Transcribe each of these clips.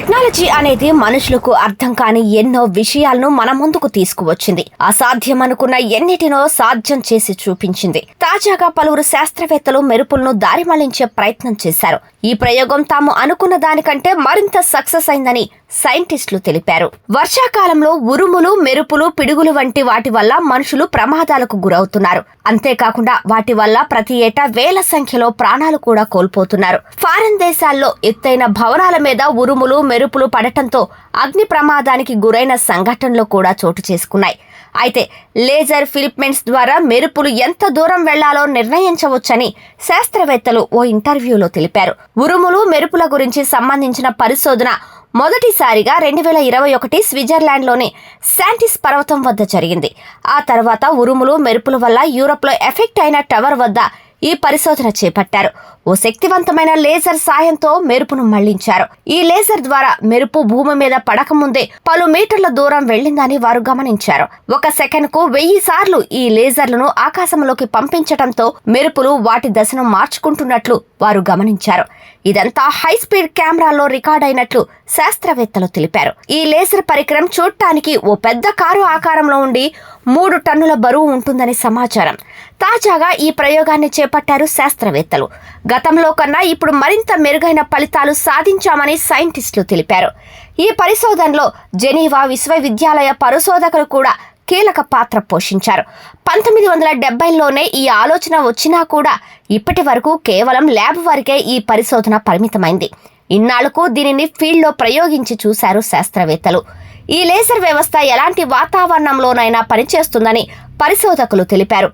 Technology అనేది మనుషులకు అర్థం కాని ఎన్నో విషయాలను మన ముందుకు తీసుకువచ్చింది. అసాధ్యం అనుకున్న ఎన్నిటినో సాధ్యం చేసి చూపించింది. తాజాగా పలువురు శాస్త్రవేత్తలు మెరుపులను దారిమళించే ప్రయత్నం చేశారు. ఈ ప్రయోగం తాము అనుకున్న దానికంటే మరింత సక్సెస్ అయిందని సైంటిస్టులు తెలిపారు. వర్షాకాలంలో ఉరుములు మెరుపులు పిడుగులు వంటి వాటి వల్ల మనుషులు ప్రమాదాలకు గురవుతున్నారు. అంతేకాకుండా వాటి వల్ల ప్రతి ఏటా వేల సంఖ్యలో ప్రాణాలు కూడా కోల్పోతున్నారు. ఫారెన్ దేశాల్లో ఎత్తైన భవనాల మీద ఉరుములు మెరుపులు పడటంతో అగ్ని ప్రమాదానికి గురైన సంఘటనలు కూడా చోటు చేసుకున్నాయి. అయితే లేజర్ ఫిలిప్మెంట్స్ ద్వారా మెరుపులు ఎంత దూరం వెళ్ళాలో నిర్ణయించవచ్చని శాస్త్రవేత్తలు ఓ ఇంటర్వ్యూలో తెలిపారు. ఉరుములు మెరుపుల గురించి సంబంధించిన పరిశోధన మొదటిసారిగా రెండు వేల ఇరవై ఒకటి స్విట్జర్లాండ్లోని శాంటిస్ పర్వతం వద్ద జరిగింది. ఆ తర్వాత ఉరుములు మెరుపుల వల్ల యూరోప్లో ఎఫెక్ట్ అయిన టవర్ వద్ద ఈ పరిశోధన చేపట్టారు. ఓ శక్తివంతమైన లేజర్ సాయంతో మెరుపును మళ్ళించారు. ఈ లేజర్ ద్వారా మెరుపు భూమి మీద పడకముందే పలు మీటర్ల దూరం వెళ్ళిందని వారు గమనించారు. ఒక సెకండ్కు వెయ్యి సార్లు ఈ లేజర్లను ఆకాశంలోకి పంపించటంతో మెరుపులు వాటి దశను మార్చుకుంటున్నట్లు వారు గమనించారు. ఇదంతా హై స్పీడ్ కెమెరాలో రికార్డ్ అయినట్లు శాస్త్రవేత్తలు తెలిపారు. ఈ లేజర్ పరికరం చూడటానికి ఓ పెద్ద కారు ఆకారంలో ఉండి మూడు టన్నుల బరువు ఉంటుందని సమాచారం. తాజాగా ఈ ప్రయోగాన్ని చేపట్టారు శాస్త్రవేత్తలు. గతంలో కన్నా ఇప్పుడు మరింత మెరుగైన ఫలితాలు సాధించామని సైంటిస్టులు తెలిపారు. ఈ పరిశోధనలో జెనీవా విశ్వవిద్యాలయ పరిశోధకులు కూడా కీలక పాత్ర పోషించారు. పంతొమ్మిది వందల డెబ్బైలోనే ఈ ఆలోచన వచ్చినా కూడా ఇప్పటి వరకు కేవలం ల్యాబ్ వరకే ఈ పరిశోధన పరిమితమైంది. ఇన్నాళ్ళకు దీనిని ఫీల్డ్లో ప్రయోగించి చూశారు శాస్త్రవేత్తలు. ఈ లేజర్ వ్యవస్థ ఎలాంటి వాతావరణంలోనైనా పనిచేస్తుందని పరిశోధకులు తెలిపారు.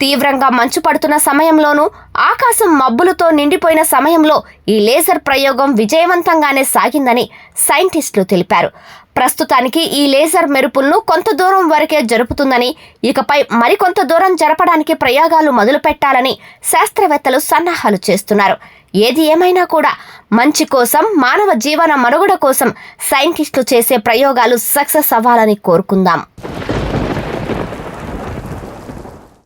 తీవ్రంగా మంచు పడుతున్న సమయంలోనూ ఆకాశం మబ్బులతో నిండిపోయిన సమయంలో ఈ లేజర్ ప్రయోగం విజయవంతంగానే సాగిందని సైంటిస్టులు తెలిపారు. ప్రస్తుతానికి ఈ లేజర్ మెరుపులను కొంత దూరం వరకే జరుపుతుందని ఇకపై మరికొంత దూరం జరపడానికి ప్రయోగాలు మొదలుపెట్టాలని శాస్త్రవేత్తలు సన్నాహాలు చేస్తున్నారు. ఏది ఏమైనా కూడా మంచి కోసం మానవ జీవన మనుగడ కోసం సైంటిస్టులు చేసే ప్రయోగాలు సక్సెస్ అవ్వాలని కోరుకుందాం.